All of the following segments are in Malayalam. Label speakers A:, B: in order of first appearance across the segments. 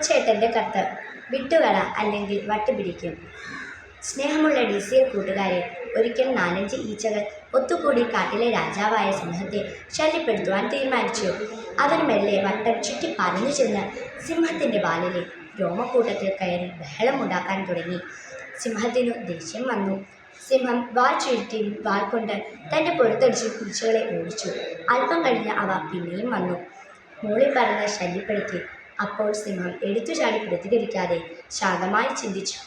A: കൊച്ചേട്ടന്റെ കത്ത്. വിട്ടുകള അല്ലെങ്കിൽ വട്ടുപിടിക്കും. സ്നേഹമുള്ള ഡി സി എ കൂട്ടുകാരെ ഒരിക്കൽ നാലഞ്ച് ഈച്ചകൾ ഒത്തുകൂടി കാട്ടിലെ രാജാവായ സിംഹത്തെ ശല്യപ്പെടുത്തുവാൻ തീരുമാനിച്ചു. അവൻ മെല്ലെ വട്ടം ചുറ്റി പറഞ്ഞു ചെന്ന് സിംഹത്തിന്റെ വാലിലെ രോമക്കൂട്ടത്തിൽ കയറി ബഹളമുണ്ടാക്കാൻ തുടങ്ങി. സിംഹത്തിനു ദേഷ്യം വന്നു. സിംഹം വാൽ ചുരുട്ടി വാൽ കൊണ്ട് തന്റെ പൊഴുത്തടിച്ച് കുരിശുകളെ ഓടിച്ചു. അല്പം കഴിഞ്ഞ് അവ പിന്നെയും വന്നു. പറഞ്ഞ് ശല്യപ്പെടുത്തി അപ്പോൾ സിംഹം എടുത്തുചാടി പ്രതികരിക്കാതെ ശാന്തമായി ചിന്തിച്ചു.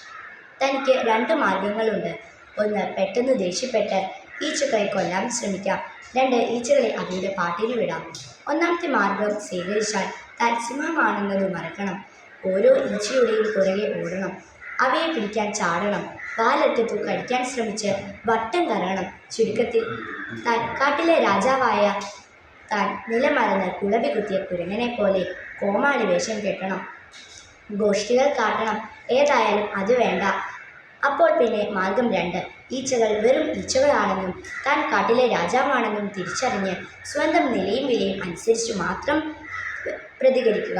A: തനിക്ക് രണ്ട് മാർഗങ്ങളുണ്ട് ഒന്ന് പെട്ടെന്ന് ദേഷ്യപ്പെട്ട് ഈച്ചകളെ കൊല്ലാൻ ശ്രമിക്കാം. രണ്ട് ഈച്ചകളെ അവയുടെ പാട്ടിൽ വിടാം. ഒന്നാമത്തെ മാർഗം സ്വീകരിച്ചാൽ താൻ സിംഹമാണെന്നത് മറക്കണം. ഓരോ ഈച്ചയുടെയും പുറകെ ഓടണം. അവയെ പിടിക്കാൻ ചാടണം. വാലെടുത്തു കടിക്കാൻ ശ്രമിച്ച് വട്ടം കറങ്ങണം. ചുരുക്കത്തിൽ താൻ കാട്ടിലെ രാജാവായ താൻ നിലമറന്ന് കുളവി കുത്തിയ കുരങ്ങനെ പോലെ കോമാളി വേഷം കെട്ടണം. ഗോഷ്ഠികൾ കാട്ടണം. ഏതായാലും അത് വേണ്ട. അപ്പോൾ പിന്നെ മാർഗം രണ്ട്. ഈച്ചകൾ വെറും ഈച്ചകളാണെന്നും താൻ കാട്ടിലെ രാജാവാണെന്നും തിരിച്ചറിഞ്ഞ് സ്വന്തം നിലയും വിലയും അനുസരിച്ച് മാത്രം പ്രതികരിക്കുക.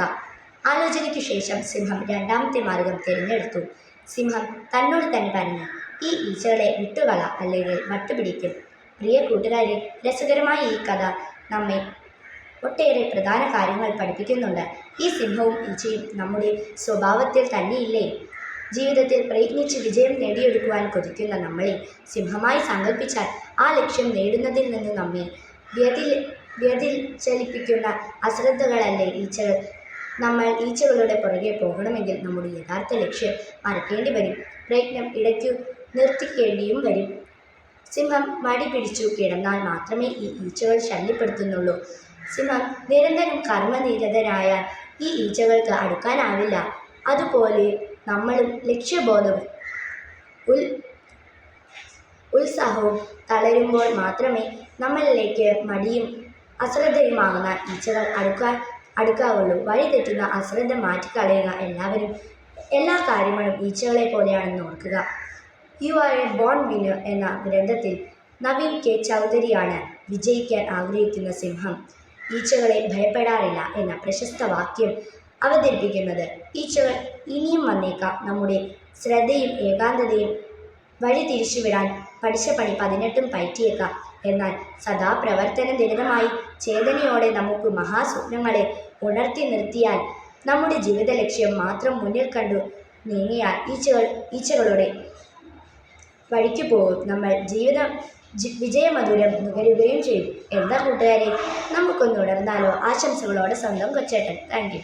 A: ആലോചനയ്ക്ക് ശേഷം സിംഹം രണ്ടാമത്തെ മാർഗം തിരഞ്ഞെടുത്തു. സിംഹം തന്നോട് തന്നെ പറഞ്ഞു ഈ ഈച്ചകളെ വിട്ടുകള അല്ലെങ്കിൽ വട്ടുപിടിക്കും. പ്രിയ കൂട്ടുകാരെ രസകരമായ ഈ കഥ നമ്മെ ഒട്ടേറെ പ്രധാന കാര്യങ്ങൾ പഠിപ്പിക്കുന്നുണ്ട്. ഈ സിംഹവും ഈച്ചയും നമ്മുടെ സ്വഭാവത്തിൽ തന്നെയില്ലേ? ജീവിതത്തിൽ പ്രയത്നിച്ച് വിജയം നേടിയെടുക്കുവാൻ കൊതിക്കുന്ന നമ്മളെ സിംഹമായി സങ്കല്പിച്ചാൽ ആ ലക്ഷ്യം നേടുന്നതിൽ നിന്ന് നമ്മെ വ്യതിൽ വ്യതിചലിപ്പിക്കുന്ന അശ്രദ്ധകളല്ലേ ഈച്ചകൾ? നമ്മൾ ഈച്ചകളുടെ പുറകെ പോകണമെങ്കിൽ നമ്മുടെ യഥാർത്ഥ ലക്ഷ്യം മറക്കേണ്ടി വരും. പ്രയത്നം ഇടയ്ക്കു നിർത്തിക്കേണ്ടിയും വരും. സിംഹം മടി പിടിച്ചു കിടന്നാൽ മാത്രമേ ഈ ഈച്ചകൾ ശല്യപ്പെടുത്തുന്നുള്ളൂ. സിംഹം നിരന്തരം കർമ്മനിരതരായ ഈ ഈച്ചകൾക്ക് അടുക്കാനാവില്ല. അതുപോലെ നമ്മളും ലക്ഷ്യബോധവും ഉൽ ഉത്സാഹവും തളരുമ്പോൾ മാത്രമേ നമ്മളിലേക്ക് മടിയും അശ്രദ്ധയുമാകുന്ന ഈച്ചകൾ അടുക്കാൻ അടുക്കാവുള്ളൂ. വഴി തെറ്റുന്ന അശ്രദ്ധ മാറ്റിക്കളയുക എല്ലാവരും എല്ലാ കാര്യങ്ങളും ഈച്ചകളെ പോലെയാണെന്ന് ഓർക്കുക. You are a born winner എന്ന ഗ്രന്ഥത്തിൽ നവീൻ കെ. ചൗധരിയാണ് വിജയിക്കാൻ ആഗ്രഹിക്കുന്ന സിംഹം. ഈച്ചകളെ ഭയപ്പെടാറില്ല എന്ന പ്രശസ്ത വാക്യം അവതരിപ്പിക്കുന്നത്. ഈച്ചകൾ ഇനിയും വന്നേക്കാം. നമ്മുടെ ശ്രദ്ധയും ഏകാന്തതയും വഴി തിരിച്ചുവിടാൻ പഠിച്ച പണി പതിനെട്ടും പയറ്റിയേക്കാം. എന്നാൽ സദാ പ്രവർത്തന നിരതമായി ചേതനയോടെ നമുക്ക് മഹാസ്വപ്നങ്ങളെ ഉണർത്തി നിർത്തിയാൽ നമ്മുടെ ജീവിത ലക്ഷ്യം മാത്രം മുന്നിൽ കണ്ടു നീങ്ങിയാൽ ഈച്ചകൾ ഈച്ചകളുടെ വഴിക്ക് പോകും നമ്മൾ ജീവിതം വിജയമധുരം നുകരുകയും ചെയ്യും. എന്താ കൂട്ടുകാരെ? നമുക്കൊന്ന് ഉണർന്നാലോ? ആശംസകളോടെ സ്വന്തം കൊച്ചേട്ടൻ. താങ്ക്